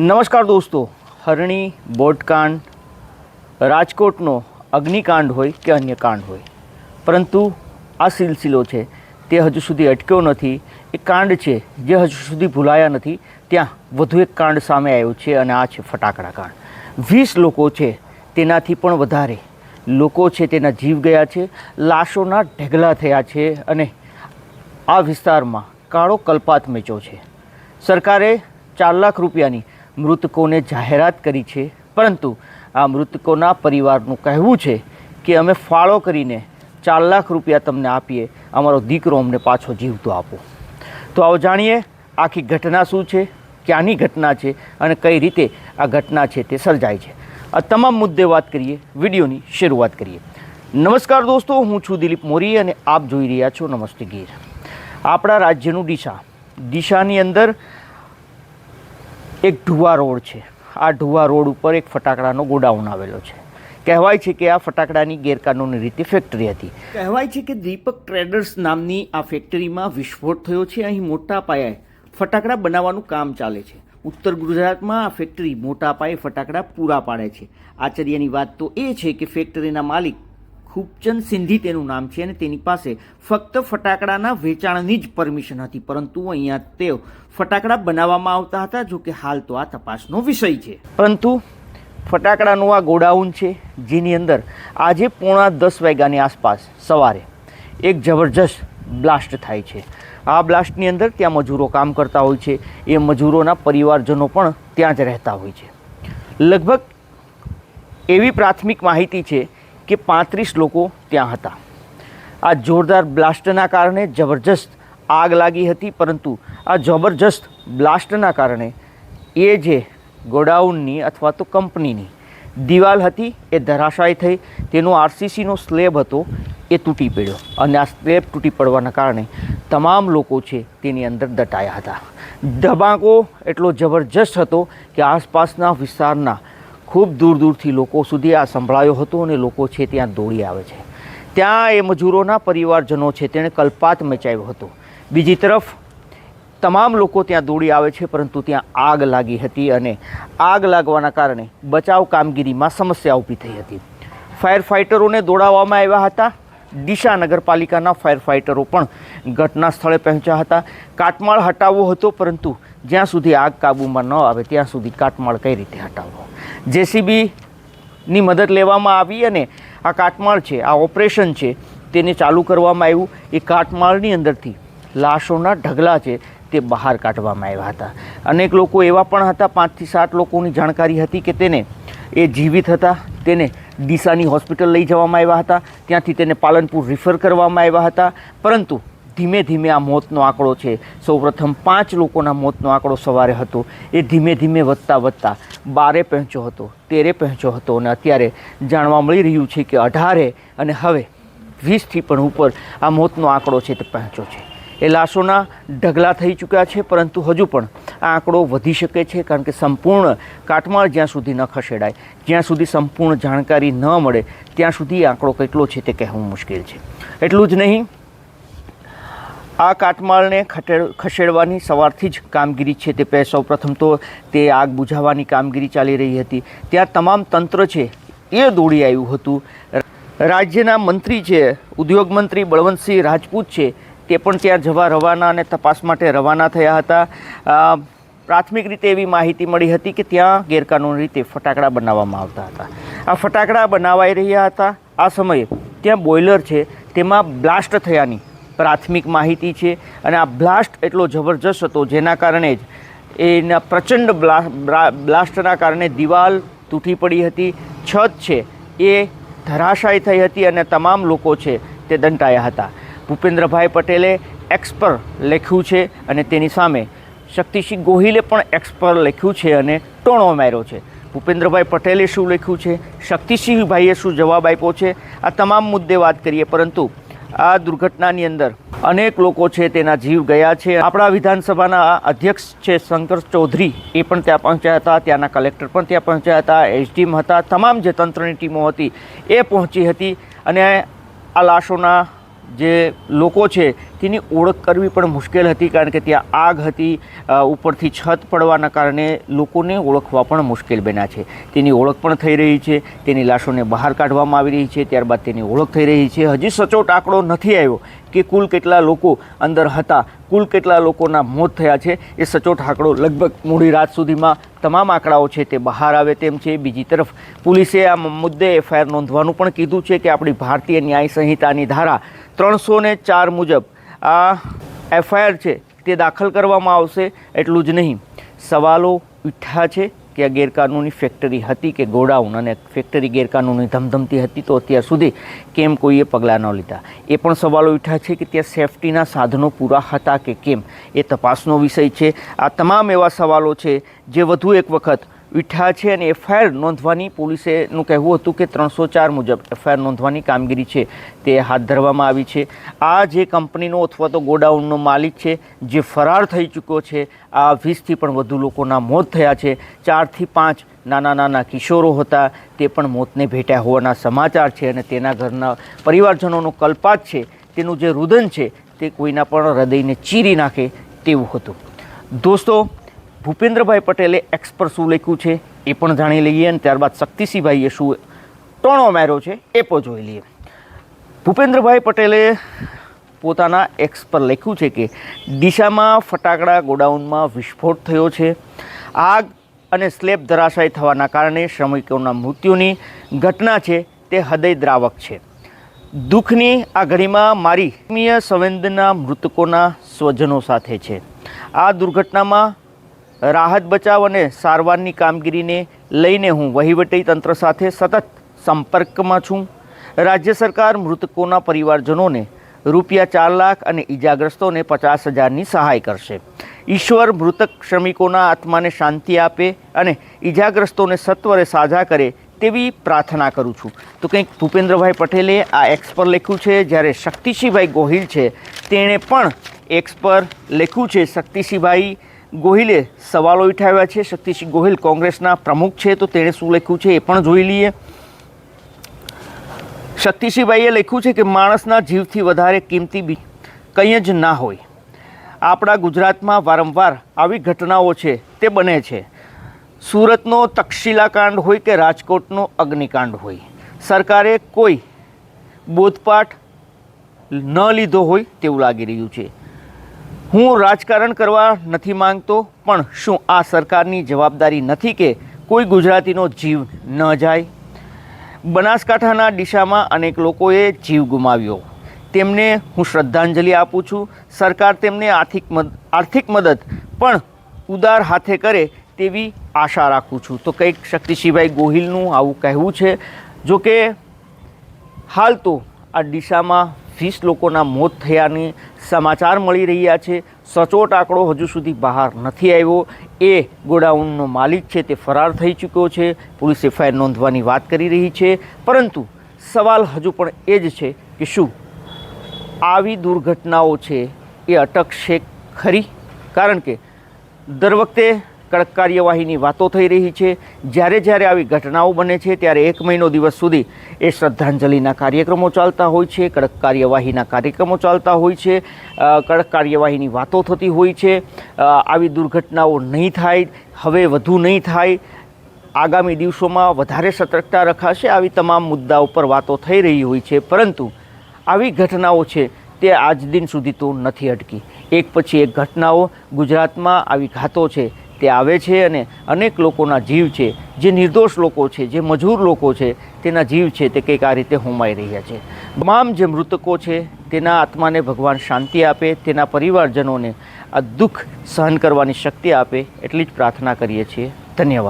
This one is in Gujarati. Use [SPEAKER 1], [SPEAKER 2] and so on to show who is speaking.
[SPEAKER 1] નમસ્કાર દોસ્તો, હરણી, બોટકાંડ, રાજકોટનો અગ્નિકાંડ હોય કે અન્ય કાંડ હોય. પરંતુ આ સિલસિલો છે, તે હજુ સુધી અટક્યો નથી. એ કાંડ છે, જે હજુ સુધી ભૂલાયા નથી. ત્યાં વધુ એક કાંડ સામે આવ્યો છે અને આ છે ફટાકડા કાંડ. વીસ લોકો છે, તેનાથી પણ વધારે લોકો છે, તેના જીવ ગયા છે, લાશોના ઢગલા થયા છે અને આ વિસ્તારમાં કાળો કલ્પાત મેચો છે. સરકારે ચાર લાખ રૂપિયાની મૃતકોને જાહેરાત કરી છે. પરંતુ આ મૃતકોના પરિવારનું કહેવું છે કે અમે ફાળો કરીને ચાર લાખ રૂપિયા તમને આપીએ. અમારો દીકરો અમને પાછો જીવતો આપો. તો આવો જાણીએ આખી ઘટના શું છે, ક્યાંની ઘટના છે અને કઈ રીતે આ ઘટના છે તે સર્જાય છે. આ તમામ મુદ્દે વાત કરીએ, વિડીયોની શરૂઆત કરીએ. નમસ્કાર દોસ્તો, હું છું દિલીપ મોરી અને આપ જોઈ રહ્યા છો નમસ્તે ગીર. આપણા રાજ્યનું દિશા. દિશાની અંદર એક ઢુવા રોડ છે. આ ઢુવા રોડ ઉપર એક ફટાકડાનો ગોડાઉન આવેલો છે. કહેવાય છે કે આ ફટાકડાની ગેરકાનૂની રીતે ફેક્ટરી હતી. કહેવાય છે કે દીપક ટ્રેડર્સ નામની આ ફેક્ટરીમાં વિસ્ફોટ થયો છે. અહીં મોટા પાયે ફટાકડા બનાવવાનું કામ ચાલે છે. ઉત્તર ગુજરાતમાં આ ફેક્ટરી મોટા પાયે ફટાકડા પૂરા પાડે છે. આશ્ચર્યની વાત તો એ છે કે ફેક્ટરીના માલિક ખૂબચંદ સિંધી તેનું નામ છે અને તેની પાસે ફક્ત ફટાકડાના વેચાણની જ પરમિશન હતી, પરંતુ અહીંયા તેઓ ફટાકડા બનાવવામાં આવતા હતા, જો કે હાલ તો આ તપાસનો વિષય છે. પરંતુ ફટાકડાનું આ ગોડાઉન છે, જેની અંદર આજે પોણા દસ વાગ્યાની આસપાસ સવારે એક જબરજસ્ત બ્લાસ્ટ થાય છે. આ બ્લાસ્ટની અંદર ત્યાં મજૂરો કામ કરતા હોય છે, એ મજૂરોના પરિવારજનો પણ ત્યાં જ રહેતા હોય છે. લગભગ એવી પ્રાથમિક માહિતી છે કે પાંત્રીસ લોકો ત્યાં હતા. આ જોરદાર બ્લાસ્ટના કારણે જબરજસ્ત આગ લાગી હતી, પરંતુ આ જબરજસ્ત બ્લાસ્ટના કારણે એ જે ગોડાઉનની અથવા તો કંપનીની દિવાલ હતી, એ ધરાશાય થઈ. તેનો આરસીસીનો સ્લેબ હતો, એ તૂટી પડ્યો અને આ સ્લેબ તૂટી પડવાના કારણે તમામ લોકો છે તેની અંદર દટાયા હતા. ધબાકો એટલો જબરજસ્ત હતો કે આસપાસના વિસ્તારના ખૂબ દૂર દૂરથી લોકો સુધી આ સંભળાયો હતો અને લોકો છે ત્યાં દોડી આવે છે. ત્યાં એ મજૂરોના પરિવારજનો છે તેણે કલ્પાત મચાવ્યો હતો. બીજી તરફ, તમામ લોકો ત્યાં દોડી આવે છે પરંતુ ત્યાં આગ લાગી હતી અને આગ લાગવાના કારણે બચાવ કામગીરીમાં સમસ્યા ઊભી થઈ હતી. ફાયર ફાઇટરોને દોડાવવામાં આવ્યા હતા. ડીસા નગરપાલિકાના ફાયર ફાઇટરો પણ ઘટના સ્થળે પહોંચ્યા હતા. કાટમાળ હટાવવો હતો પરંતુ જ્યાં સુધી આગ કાબૂમાં ન આવે ત્યાં સુધી કાટમાળ કઈ રીતે હટાવવો? જેસીબીની મદદ લેવામાં આવી અને આ કાટમાળ છે, આ ઓપરેશન છે, તેને ચાલુ કરવામાં આવ્યું. એ કાટમાળની અંદરથી લાશોના ઢગલા છે તે બહાર કાઢવામાં આવ્યા હતા. અનેક લોકો એવા પણ હતા, પાંચથી સાત લોકોની જાણકારી હતી કે તેને એ જીવિત હતા, તેને ડીસાની હોસ્પિટલ લઈ જવામાં આવ્યા હતા, ત્યાંથી તેને પાલનપુર રિફર કરવામાં આવ્યા હતા. પરંતુ ધીમે ધીમે આ મોતનો આંકડો છે. સૌપ્રથમ પાંચ લોકોના મોતનો આંકડો સવારે હતો. એ ધીમે ધીમે વધતા વધતા બારે પહોંચ્યો હતો, તેરે પહોંચ્યો હતો અને અત્યારે જાણવા મળી રહ્યું છે કે અઢારે અને હવે વીસથી પણ ઉપર આ મોતનો આંકડો છે તે પહોંચ્યો છે. એ લાશોના ઢગલા થઈ ચૂક્યા છે, પરંતુ હજુ પણ આ આંકડો વધી શકે છે કારણ કે સંપૂર્ણ કાટમાળ જ્યાં સુધી ન ખસેડાય, જ્યાં સુધી સંપૂર્ણ જાણકારી ન મળે, ત્યાં સુધી આંકડો કેટલો છે તે કહેવું મુશ્કેલ છે. એટલું જ નહીં આ કાટમાળને ખસેડવાની સવારથી જ કામગીરી છે તે પે સૌ પ્રથમ તો તે આગ બુઝાવવાની કામગીરી ચાલી રહી હતી. ત્યાં તમામ તંત્ર છે એ દોડી આવ્યું હતું. રાજ્યના મંત્રી છે, ઉદ્યોગ મંત્રી બળવંતસિંહ રાજપૂત છે, તે પણ ત્યાં જવા રવાના અને તપાસ માટે રવાના થયા હતા. પ્રાથમિક રીતે એવી માહિતી મળી હતી કે ત્યાં ગેરકાનૂની રીતે ફટાકડા બનાવવામાં આવતા હતા. આ ફટાકડા બનાવાઈ રહ્યા હતા. આ સમયે ત્યાં બોઇલર છે, તેમાં બ્લાસ્ટ થયાની પ્રાથમિક માહિતી છે અને આ બ્લાસ્ટ એટલો જબરજસ્ત હતો જેના કારણે જ એના પ્રચંડ બ્લાસ્ટના કારણે દિવાલ તૂટી પડી હતી, છત છે એ ધરાશાય થઈ હતી અને તમામ લોકો છે તે દંટાયા હતા. ભૂપેન્દ્રભાઈ પટેલે એક્સ પર લખ્યું છે અને તેની સામે શક્તિસિંહ ગોહિલે પણ એક્સ પર લખ્યું છે અને ટોણો માર્યો છે. ભૂપેન્દ્રભાઈ પટેલે શું લખ્યું છે? શક્તિસિંહભાઈએ શું જવાબ આપ્યો છે? આ તમામ મુદ્દે વાત કરીએ, પરંતુ આ દુર્ઘટનાની અંદર અનેક લોકો છે તેના જીવ ગયા છે. આપણા વિધાનસભાના અધ્યક્ષ છે શંકર ચૌધરી. એ પણ ત્યાં પહોંચ્યા હતા. ત્યાંના કલેક્ટર પણ ત્યાં પહોંચ્યા હતા. એસડીએમ હતા. તમામ જે તંત્રની ટીમો હતી એ પહોંચી હતી. અને આ લાશોના જે લોકો છે, તેની ઓળખ કરવી પણ મુશ્કેલ હતી કારણ કે ત્યાં આગ હતી ઉપરથી છત પડવાના કારણે લોકોને ઓળખવા પણ મુશ્કેલ બન્યા છે. તેની ઓળખ પણ થઈ રહી છે, તેની લાશોને બહાર કાઢવામાં આવી રહી છે, ત્યારબાદ તેની ઓળખ થઈ રહી છે. હજી સચોટ આંકડો નથી આવ્યો કે કુલ કેટલા લોકો અંદર હતા, કુલ કેટલા લોકોના મોત થયા છે. એ સચોટ આંકડો લગભગ મોડી રાત સુધીમાં તમામ આંકડાઓ છે તે બહાર આવે તેમ છે. બીજી તરફ, પોલીસે આ મુદ્દે એફઆઈઆર નોંધવાનું પણ કીધું છે કે આપણી ભારતીય ન્યાય સંહિતાની ધારા ત્રણસો ને ચાર મુજબ આ એફઆઈઆર છે તે દાખલ કરવામાં આવશે, એટલું જ નહીં. સવાલો ઉઠ્યા છે કે આ ગેરકાનૂની ફેક્ટરી હતી કે ગોડાઉન, અને ફેક્ટરી ગેરકાનૂની ધમધમતી હતી તો અત્યાર સુધી કેમ કોઈએ પગલાં ન લીધા? એ પણ સવાલો ઉઠ્યા છે કે ત્યાં સેફટીના સાધનો પૂરા હતા કે કેમ? એ તપાસનો વિષય છે. આ તમામ એવા સવાલો છે જે વધુ એક વખત ઉઠ્યા છે અને એફઆઈઆર નોંધવાની પોલીસેનું કહેવું હતું કે ત્રણસો ચાર મુજબ એફઆઈઆર નોંધવાની કામગીરી છે તે હાથ ધરવામાં આવી છે. આ જે કંપનીનો અથવા તો ગોડાઉનનો માલિક છે, જે ફરાર થઈ ચૂક્યો છે, આ વીસથી પણ વધુ લોકોના મોત થયા છે. ચારથી પાંચ નાના નાના કિશોરો હતા, તે પણ મોતને ભેટ્યા હોવાના સમાચાર છે અને તેના ઘરના પરિવારજનોનો કલ્પાત છે, તેનું જે રુદન છે, તે કોઈના પણ હૃદયને ચીરી નાખે તેવું હતું. દોસ્તો ભૂપેન્દ્રભાઈ પટેલે એક્સ પર શું લખ્યું છે એ પણ જાણી લઈએ અને ત્યારબાદ શક્તિસિંહભાઈએ શું ટોણો માર્યો છે એ પણ જોઈ લઈએ. ભૂપેન્દ્રભાઈ પટેલે પોતાના એક્સ પર લખ્યું છે કે દિશામાં ફટાકડા ગોડાઉનમાં વિસ્ફોટ થયો છે. આગ અને સ્લેબ ધરાશાયી થવાના કારણે શ્રમિકોના મૃત્યુની ઘટના છે તે હૃદયદ્રાવક છે. દુઃખની આ ઘડીમાં મારી આત્મીય સંવેદના મૃતકોના સ્વજનો સાથે છે. આ દુર્ઘટનામાં રાહત બચાવ અને સારવારની કામગીરીને લઈને હું વહીવટી તંત્ર સાથે સતત સંપર્કમાં છું. રાજ્ય સરકાર મૃતકોના પરિવારજનોને રૂપિયા ચાર લાખ અને ઈજાગ્રસ્તોને પચાસ હજારની સહાય કરશે. ઈશ્વર મૃતક શ્રમિકોના આત્માને શાંતિ આપે અને ઈજાગ્રસ્તોને સત્વરે સાજા કરે તેવી પ્રાર્થના કરું છું. તો કંઈક ભૂપેન્દ્રભાઈ પટેલે આ એક્સ પર લખ્યું છે, જ્યારે શક્તિસિંહભાઈ ગોહિલ છે, તેણે પણ એક્સ પર લખ્યું છે, શક્તિસિંહભાઈ ગોહિલે સવાલો ઉઠાવ્યા છે. શક્તિસિંહ ગોહિલ કોંગ્રેસના પ્રમુખ છે, તો તેણે શું લખ્યું છે એ પણ જોઈ લઈએ. શક્તિસિંહભાઈએ લખ્યું છે કે માણસના જીવથી વધારે કિંમતી બી કંઈ જ ના હોય. આપણા ગુજરાતમાં વારંવાર આવી ઘટનાઓ છે, તે બને છે. સુરતનો તક્ષશિલાકાંડ હોય કે રાજકોટનો અગ્નિકાંડ હોય. સરકારે કોઈ બોધપાઠ ન લીધો હોય તેવું લાગી રહ્યું છે. હું રાજકારણ કરવા નથી માંગતો, પણ શું આ સરકારની જવાબદારી નથી કે કોઈ ગુજરાતીનો જીવ ન જાય? બનાસકાંઠાના દિશામાં અનેક લોકોએ જીવ ગુમાવ્યો. તેમને હું શ્રદ્ધાંજલિ આપું છું. સરકાર તેમને આર્થિક મદ, આર્થિક મદદ, પણ ઉદાર હાથે કરે તેવી આશા રાખું છું. તો કંઈક શક્તિસિંહભાઈ ગોહિલનું આવું કહેવું છે. જો કે હાલ તો આ ડીસામાં વીસ લોકોના મોત થયાની સમાચાર મળી રહ્યા છે. સચોટ આંકડો હજુ સુધી બહાર નથી આવ્યો. એ ગોડાઉનનો માલિક છે તે ફરાર થઈ ચૂક્યો છે. પોલીસ એફઆઈઆર નોંધવાની વાત કરી રહી છે. પરંતુ સવાલ હજુ પણ એ જ છે કે શું આવી દુર્ઘટનાઓ છે એ અટકશે ખરી? કારણ કે દર વખતે કડક કાર્યવાહીની વાતો થઈ રહી છે. જ્યારે જ્યારે આવી ઘટનાઓ બને છે, ત્યારે એક મહિનો દિવસ સુધી એ શ્રદ્ધાંજલિના કાર્યક્રમો ચાલતા હોય છે, કડક કાર્યવાહીના કાર્યક્રમો ચાલતા હોય છે કડક કાર્યવાહીની વાતો થતી હોય છે. આવી દુર્ઘટનાઓ નહીં થાય, હવે વધુ નહીં થાય. આગામી દિવસોમાં વધારે સતર્કતા રખાશે આવી તમામ મુદ્દાઓ પર વાતો થઈ રહી હોય છે. પરંતુ આવી ઘટનાઓ છે, તે આજ દિન સુધી તો નથી અટકી. એક પછી એક ઘટનાઓ ગુજરાતમાં આવી ઘાતો છે તે આવે છે અને અનેક લોકોના જીવ છે, જે નિર્દોષ લોકો છે, જે મજૂર લોકો છે, તેના જીવ છે, તે કંઈક આ રીતે હોમાઈ રહ્યા છે. તમામ જે મૃતકો છે, તેના આત્માને ભગવાન શાંતિ આપે, તેના પરિવારજનોને આ દુઃખ સહન કરવાની શક્તિ આપે, એટલી જ પ્રાર્થના કરીએ છીએ. ધન્યવાદ.